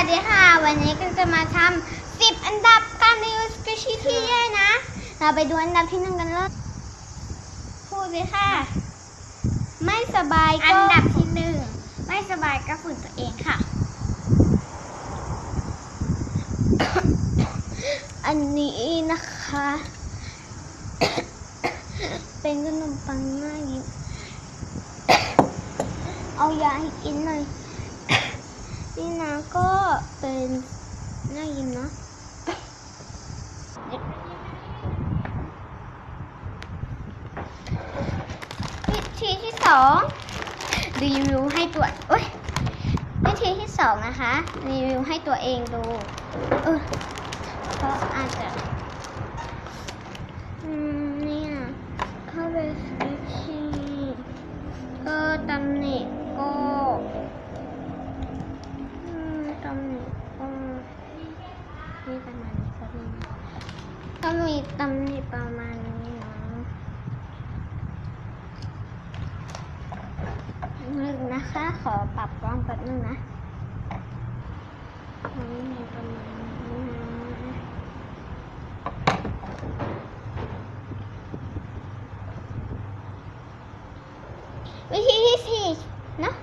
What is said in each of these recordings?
วัสดีค่ะ วันนี้ก็จะมาทำ10อันดับการรีวิวสกิชชี่ที่แย่นะ เราไปดูอันดับที่หนึ่งกันเลยพูดเลยค่ะ ไม่สบายก็อันดับที่หนึ่งไม่สบายก็ฝืนตัวเองค่ะ อันนี้นะคะ เป็นขนมปังหน้ายิ้มเอายาให้กินหน่อย นี่นะก็เป็นน่ายินนะวิธีที่สองรีวิวให้ตัวเอ้ยวิธีที่สองนะคะ รีวิวให้ตัวเองดูเออเพราะอาจจะอืมเนี่ยเข้าไปสกิชชี่ก็ตำหนิก็อืมตำหนิก็มีประมาณนี้ก็มี ก็มีตำหนิประมาณนี้เนาะหนึ่งนะคะ ขอปรับกล้องแป๊บนึงนะไม่มีประมาณนี้นะวิธีที่สี่เนอะ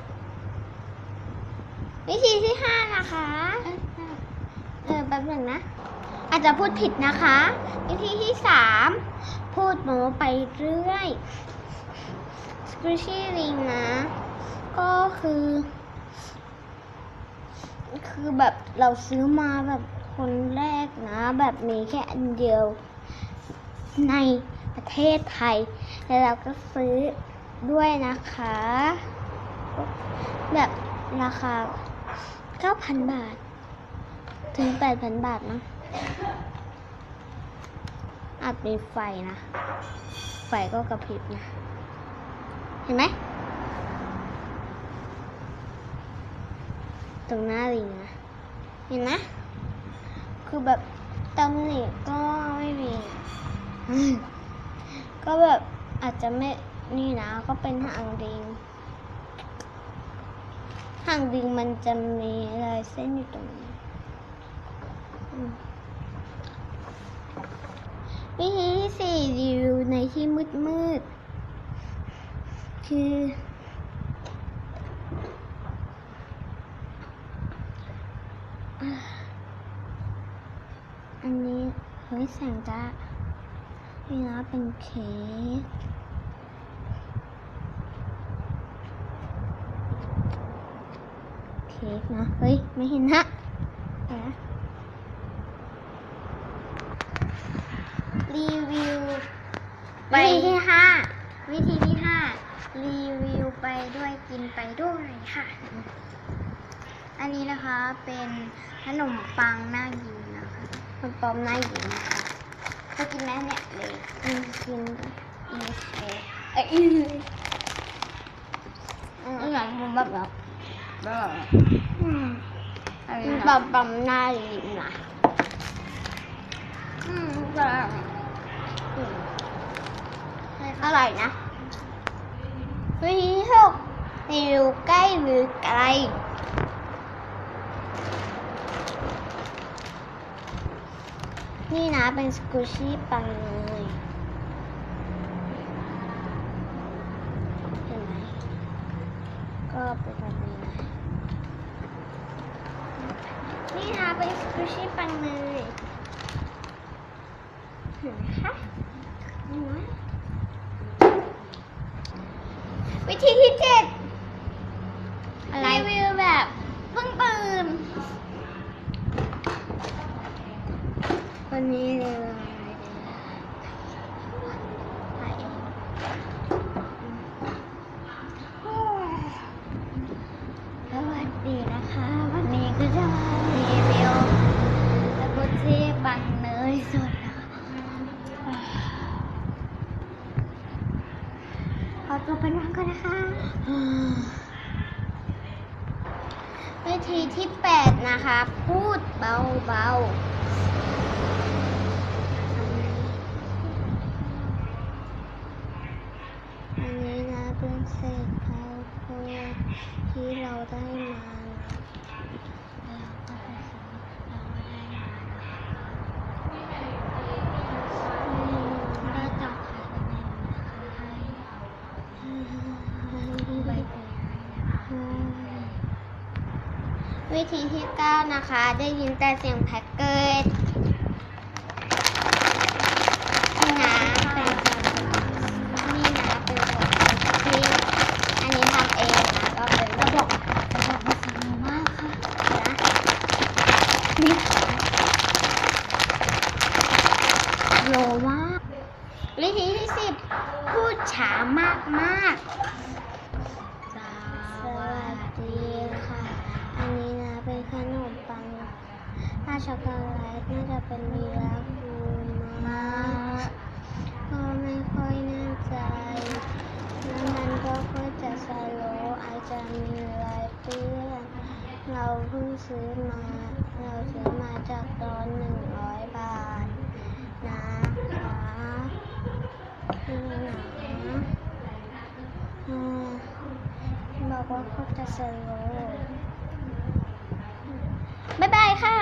วิธีที่ห้านะคะ เออแป๊บนึงนะ อาจจะพูดผิดนะคะ วิธีที่สามพูดโม้ไปเรื่อยสกูชี่ลิงนะ ก็คือ คือแบบเราซื้อมาแบบคนแรกนะ แบบมีแค่อันเดียวในประเทศไทย แล้วเราก็ซื้อด้วยนะคะ แบบราคา 9,000 บาท ถึง 8,000 บาทนะ อาจมีไฟนะ ไฟก็กระพริบนะ เห็นไหม ตรงหน้าลิงนะ เห็นนะ คือแบบตำหนิก็ไม่มี ก็แบบอาจจะไม่ นี่นะ ก็เป็นหางดิงหางดิงมันจะมีลายเส้นอยู่ตรงนี้ วิธีที่สี่รีวิวในที่มืดมืด คือ อันนี้เฮ้ยแสงจ้านี่นะเป็นเค้กเค้กนะ เฮ้ย ไม่เห็นฮะเดี๋ยวนะ รีวิวไปวิธีที่ห้าวิธีที่ห้ารีวิวไปด้วยกินไปด้วยค่ะ อันนี้นะคะเป็นขนมปังหน้ายิ้มนะคะมันปลอมหน้าหญิงนะคะถ้ากินแม่เนี่ยเลยอืมกินอินเชเอ้ยอืมอืมอย่างมันแบบแบบแบบอืมอะไรมันนะปลอมปลอมหน้าหญิงนะ อืมแบบ อืม ใช่ อยนะวิธีที่หกรีวิวใกล้หรือไกลนี่นะเป็นสกูชี่ปังเลยเห็นไหมก็เป็นแบบนี้นะนี่นะเป็นสกูชี่ปังเลยเห็นไหมคะเห็นไหม วิธีที่เจ็ดอะไรรีวิวแบบเพิ่งตื่นวันนี้เรืออะไรดีถ่าย วิธีที่แปดนะคะ พูดเบาๆวันนี้นะเป็นเศษข้าวโพดที่เราได้มาเราได้มา วิธีที่ 9 นะคะ ได้ยินแต่เสียงแพ็กเกจนี่นะเป็นนี่นะเป็นของที่อันนี้ทำเองนะก็เป็นระบบจะบอกว่าสนุกมากค่ะนะนี่โลมากวิธีที่ 10 พูดช้ามากมาก ช็อกโกแลตน่าจะเป็นวีลาคูมาก็ไม่ค่อยแน่ใจแล้วมันก็ค่อยจะสโลอาจจะมีลายเปื้อนเราเพิ่งซื้อมา เราซื้อมาจากตอนหนึ่งร้อยบาทนะคะนะอืมบอกว่าเขาจะสโลบ๊ายบายค่ะ